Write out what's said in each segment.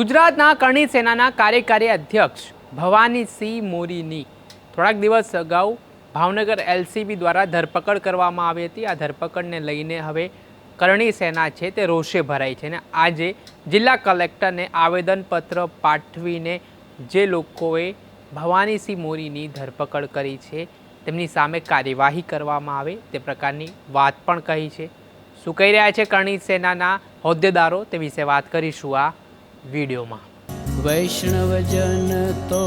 ગુજરાતના કરણી સેનાના કાર્યકારી અધ્યક્ષ ભવાનીસિંહ મોરીની થોડાક દિવસ અગાઉ ભાવનગર એલસીબી દ્વારા ધરપકડ કરવામાં આવી હતી. આ ધરપકડને લઈને હવે કરણી સેના છે તે રોષે ભરાઈ છે અને આજે જિલ્લા કલેક્ટરને આવેદનપત્ર પાઠવીને જે લોકોએ ભવાનીસિંહ મોરીની ધરપકડ કરી છે તેમની સામે કાર્યવાહી કરવામાં આવે તે પ્રકારની વાત પણ કહી છે. શું કહી રહ્યા છે કરણી સેનાના હોદ્દેદારો તે વિશે વાત કરીશું આ વિડીયોમાં. વૈષ્ણવજન તો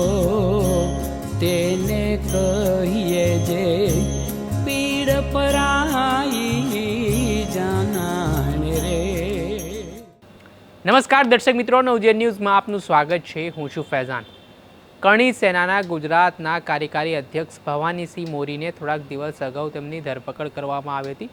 તેને કહીએ જે પીડ પરાઈ જાનાને રે. નમસ્કાર દર્શક મિત્રો નવજે ન્યૂઝમાં આપનું સ્વાગત છે. હું છું ફૈઝાન. કરણી સેનાના ગુજરાતના કાર્યકારી અધ્યક્ષ ભવાનીસિંહ મોરીને થોડાક દિવસ અગાઉ તેમની ધરપકડ કરવામાં આવી હતી.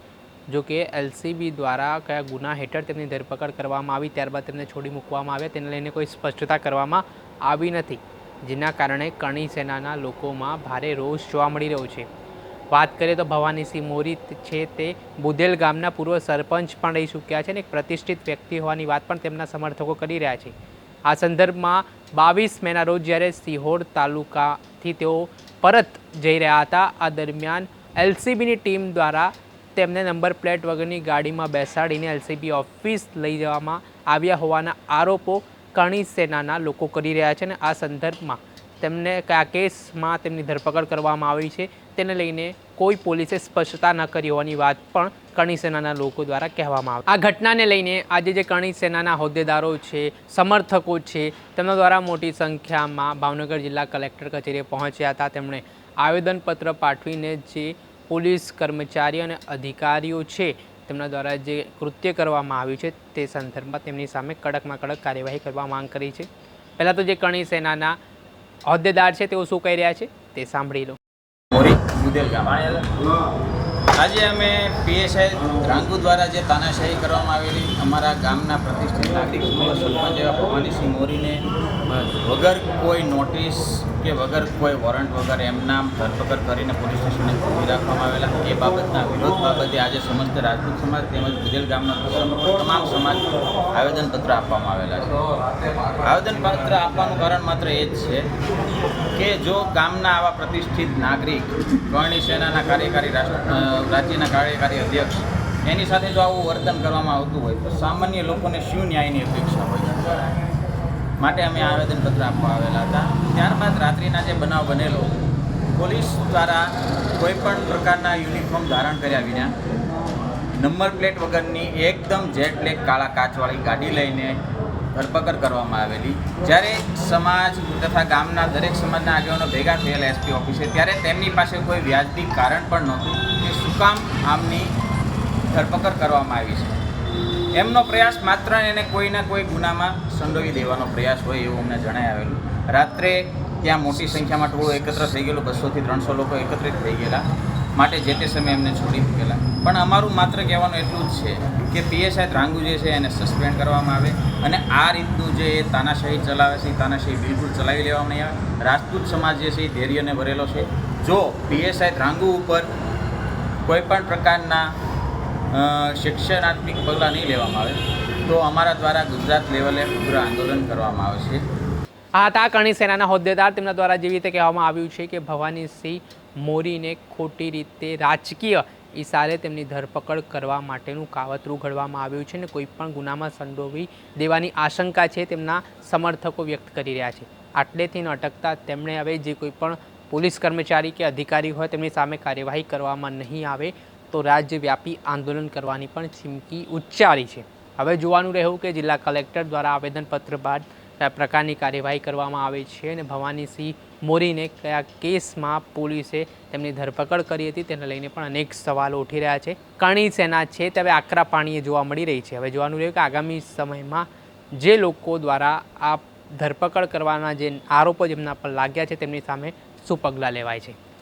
જો કે એલસીબી દ્વારા કયા ગુના હેઠળ તેમની ધરપકડ કરવામાં આવી, ત્યારબાદ તેમને છોડી મૂકવામાં આવ્યા. તેને લઈને કોઈ સ્પષ્ટતા કરવામાં આવી નથી, જેના કારણે કરણી સેનાના લોકોમાં ભારે રોષ જોવા મળી રહ્યો છે. વાત કરીએ તો ભવાનીસિંહ મોરી છે તે બુધેલ ગામના પૂર્વ સરપંચ પણ રહી ચૂક્યા છે અને એક પ્રતિષ્ઠિત વ્યક્તિ હોવાની વાત પણ તેમના સમર્થકો કરી રહ્યા છે. આ સંદર્ભમાં બાવીસ મેના રોજ જ્યારે સિહોર તાલુકાથી તેઓ પરત જઈ રહ્યા હતા, આ દરમિયાન એલસીબીની ટીમ દ્વારા તેમને નંબર પ્લેટ વગરની ગાડીમાં બેસાડીને એલસીબી ઓફિસ લઈ જવામાં આવ્યા હોવાના આરોપો કરણી સેનાના લોકો કરી રહ્યા છે અને આ સંદર્ભમાં તેમને કયા કેસમાં તેમની ધરપકડ કરવામાં આવી છે તેને લઈને કોઈ પોલીસે સ્પષ્ટતા ન કરી હોવાની વાત પણ કરણી સેનાના લોકો દ્વારા કહેવામાં આવે. આ ઘટનાને લઈને આજે જે કરણી સેનાના હોદ્દેદારો છે, સમર્થકો છે, તેમના દ્વારા મોટી સંખ્યામાં ભાવનગર જિલ્લા કલેક્ટર કચેરીએ પહોંચ્યા હતા. તેમણે આવેદનપત્ર પાઠવીને જે પોલીસ કર્મચારી અને અધિકારીઓ છે, તેમના દ્વારા જે કૃત્ય કરવામાં આવ્યું છે, તે સંદર્ભમાં તેમની સામે કડકમાં કડક કાર્યવાહી કરવા માંગ કરી છે. પહેલાં તો જે કણી સેનાના હોદ્દેદાર છે, તેઓ શું કહી રહ્યા છે, તે સાંભળી લો. આજે અમે પીએસઆઈ રાંગુ દ્વારા જે તાનાશાહી કરવામાં આવેલી અમારા ગામના પ્રતિષ્ઠિત નાગરિક સરપંચ એવા ભવાનીસિંહ મોરીને વગર કોઈ નોટિસ કે વગર કોઈ વોરંટ વગર એમના ધરપકડ કરીને પોલીસ સ્ટેશને ખોલી રાખવામાં આવેલા. એ બાબતના વિરોધ બાબતે આજે સમસ્ત રાજપૂત સમાજ તેમજ બુદેલ ગામના તમામ સમાજ આવેદનપત્ર આપવામાં આવેલા છે. આવેદનપત્ર આપવાનું કારણ માત્ર એ જ છે કે જો ગામના આવા પ્રતિષ્ઠિત નાગરિક કરણી સેનાના કાર્યકારી રાજ્યના કાર્યકારી અધ્યક્ષ, એની સાથે જો આવું વર્તન કરવામાં આવતું હોય તો સામાન્ય લોકોને શું ન્યાયની અપેક્ષા હોય? માટે અમે આવેદનપત્ર આપવા આવેલા હતા. ત્યારબાદ રાત્રિના જે બનાવ બનેલો, પોલીસ દ્વારા કોઈ પણ પ્રકારના યુનિફોર્મ ધારણ કર્યા વિના, નંબર પ્લેટ વગરની એકદમ જેટ બ્લેક કાળા કાચવાળી ગાડી લઈને ધરપકડ કરવામાં આવેલી. જ્યારે સમાજ તથા ગામના દરેક સમાજના આગેવાનો ભેગા થયેલા એસપી ઓફિસે, ત્યારે તેમની પાસે કોઈ વ્યાજબી કારણ પણ નહોતું કે શું કામ આમની ધરપકડ કરવામાં આવી છે. એમનો પ્રયાસ માત્ર એને કોઈના કોઈ ગુનામાં સંડોવી દેવાનો પ્રયાસ હોય એવું અમને જણાય આવેલું. રાત્રે ત્યાં મોટી સંખ્યામાં ટોળું એકત્ર થઈ ગયેલું, બસોથી ત્રણસો લોકો એકત્રિત થઈ ગયેલા, માટે જે તે સમયે એમને છોડી મૂકેલા. પણ અમારું માત્ર કહેવાનું એટલું જ છે કે પીએસઆઈ ત્રાંગુ જે છે એને સસ્પેન્ડ કરવામાં આવે અને આ રીતનું જે તાનાશાહી ચલાવે છે એ તાનાશાહી બિલકુલ ચલાવી લેવામાં નહીં આવે. રાજપૂત સમાજ જે છે એ ધૈર્યને ભરેલો છે. જો પીએસઆઈ ત્રાંગુ ઉપર કોઈપણ પ્રકારના શિક્ષણાત્મક પગલાં નહીં લેવામાં આવે. તો અમારા દ્વારા ગુજરાત લેવલે ઉગ્ર આંદોલન કરવામાં આવશે આ હતા કરણી સેનાના હોદ્દેદાર. તેમના દ્વારા જેવી રીતે કહેવામાં આવ્યું છે કે ભવાનીસિંહ મોરીને ખોટી રીતે રાજકીય ઈશારે તેમની ધરપકડ કરવા માટેનું કાવતરું ઘડવામાં આવ્યું છે અને કોઈપણ ગુનામાં સંડોવી દેવાની આશંકા છે તેમના સમર્થકો વ્યક્ત કરી રહ્યા છે. આટલેથી ન અટકતા તેમણે હવે જે કોઈ પણ પોલીસ કર્મચારી કે અધિકારી હોય તેમની સામે કાર્યવાહી કરવામાં નહીં આવે તો રાજ્યવ્યાપી આંદોલન કરવાની પણ ચીમકી ઉચ્ચારી છે. હવે જોવાનું રહ્યું કે જિલ્લા કલેક્ટર દ્વારા આવેદનપત્ર બાદ કયા પ્રકારની કાર્યવાહી કરવામાં આવે છે અને ભવાનીસિંહ મોરીને કયા કેસમાં પોલીસે તેમની ધરપકડ કરી હતી તેને લઈને પણ અનેક સવાલો ઉઠી રહ્યા છે. કરણી સેના છે તે હવે આકરા પાણીએ જોવા મળી રહી છે. હવે જોવાનું રહ્યું કે આગામી સમયમાં જે લોકો દ્વારા આ ધરપકડ કરવાના જે આરોપો જેમના પર લાગ્યા છે તેમની સામે શું પગલાં લેવાય છે.